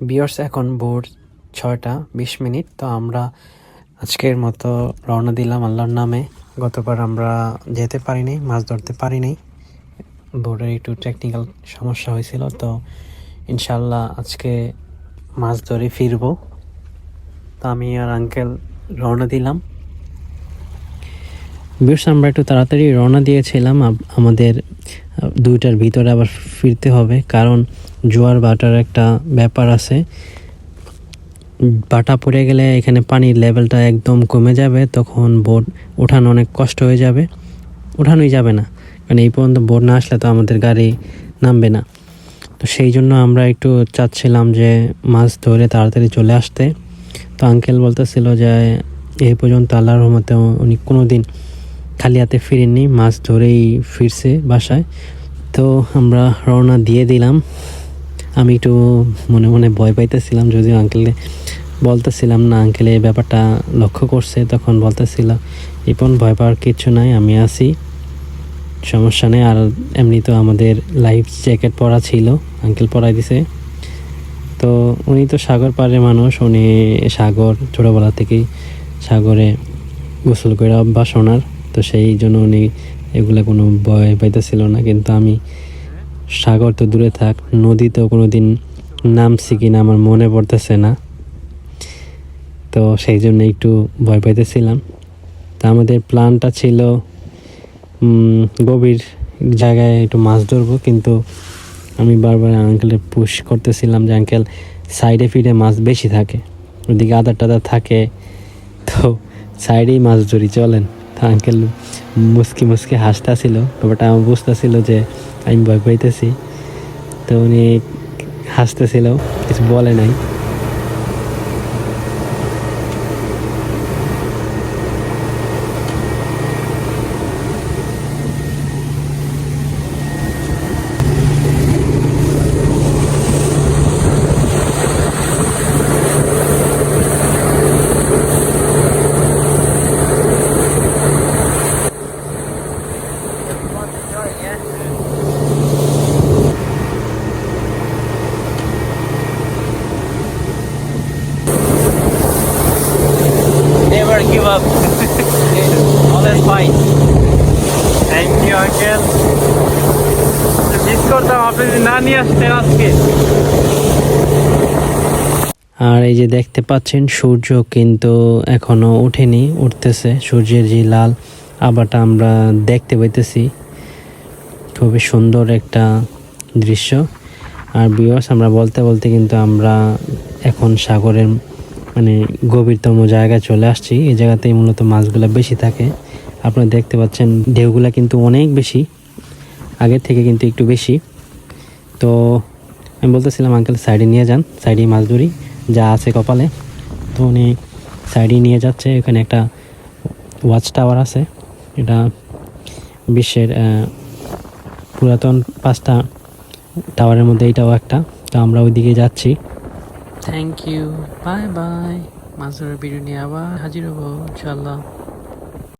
বিয়ার্স এখন ভোর ছয়টা, বিশ মিনিট। তো আমরা আজকের মতো রওনা দিলাম আল্লাহর নামে। গতবার আমরা যেতে পারিনি, মাছ ধরতে পারিনি। বোর্ডের একটু টেকনিক্যাল সমস্যা হয়েছিল, তো ইনশাল্লাহ আজকে মাছ ধরে ফিরবো। তো আমি আর আঙ্কেল রওনা দিলাম। বেশ আমরা একটু তাড়াতাড়ি রওনা দিয়েছিলাম আমাদের দুইটার ভিতরে আবার ফিরতে হবে। কারণ জোয়ার বাটার একটা ব্যাপার আছে। বাটা পড়ে গেলে এখানে পানির লেভেলটা একদম কমে যাবে, তখন বোট ওঠানো অনেক কষ্ট হয়ে যাবে। ওঠানোই যাবে না। কারণ এই পর্যন্ত বোট না আসলে তো আমাদের গাড়ি নামবে না। তো সেই জন্য আমরা একটু চাচ্ছিলাম যে মাছ ধরে তাড়াতাড়ি চলে আসতে। তো আঙ্কেল বলতেছিল যে এই পর্যন্ত আল্লাহর রহমতে উনি কোনো দিন খালি হাতে ফিরেননি মাছ ধরেই ফিরছে বাসায়। তো আমরা রওনা দিয়ে দিলাম। আমি একটু মনে মনে ভয় পাইতেছিলাম, যদিও আঙ্কেলে বলতেছিলাম না আঙ্কেল এই ব্যাপারটা লক্ষ্য করছে, তখন বলতেছিলাম ইপন ভয় পাওয়ার কিচ্ছু নাই, আমি আছি। সমস্যা নেই, আর এমনি তো আমাদের লাইফ জ্যাকেট পরা ছিল আঙ্কেল পরাই দিছে। তো উনি তো সাগর পাড়ের মানুষ, উনি সাগর, ছোটোবেলা থেকেই সাগরে গোসল করে অভ্যাস ওনার। তো সেই জন্য উনি এগুলো কোনো ভয় পাইতেছিল না। কিন্তু আমি সাগর তো দূরে থাক, নদীতেও কোনো দিন নামছি কিনা আমার মনে পড়তেছে না। তো সেই জন্য একটু ভয় পাইতেছিলাম। তা আমাদের প্ল্যানটা ছিল গভীর জায়গায় একটু মাছ ধরবো, কিন্তু আমি বারবার আঙ্কেলের পুশ করতেছিলাম যে আঙ্কেল সাইডে ফিডে মাছ বেশি থাকে, ওদিকে আদার টাদার থাকে। তো সাইডেই মাছ ধরি, চলেন। তো আঙ্কেল মুসকি মুসকি হাসতেছিল ব্যাপারটা আমার বুঝতেছিল যে আমি ভয় পাইতেছি। তো উনি হাসতেছিল, কিছু বলে নাই। Give up. Always fight. Thank you, uncle. Miss করতাম আপনি না নিয়ে আসতেন আজকে আর এই যে দেখতে পাচ্ছেন সূর্য কিন্তু এখনও ওঠেনি উঠতেছে সূর্যের যে লাল আবারটা আমরা দেখতে পাইতেছি খুবই সুন্দর একটা দৃশ্য আর বিয়স আমরা বলতে বলতে কিন্তু আমরা এখন সাগরের মানে গভীরতম জায়গায় চলে আসছি। এই জায়গাতেই মূলত মাছগুলো বেশি থাকে। আপনারা দেখতে পাচ্ছেন, ঢেউগুলা কিন্তু অনেক বেশি। আগের থেকে কিন্তু একটু বেশি। তো আমি বলতেছিলাম, আঙ্কেল সাইডে নিয়ে যান, সাইডে মাছ ধরি, যা আছে কপালে। তো উনি সাইডে নিয়ে যাচ্ছে, এখানে একটা ওয়াচ টাওয়ার আছে। এটা বিশ্বের পুরাতন পাঁচটা টাওয়ারের মধ্যে এইটাও একটা। তো আমরা ওইদিকে যাচ্ছি। থ্যাংক ইউ বাই বাই মাছ ধরার ভিডিও নিয়ে আবার হাজির হব ইনশাল্লাহ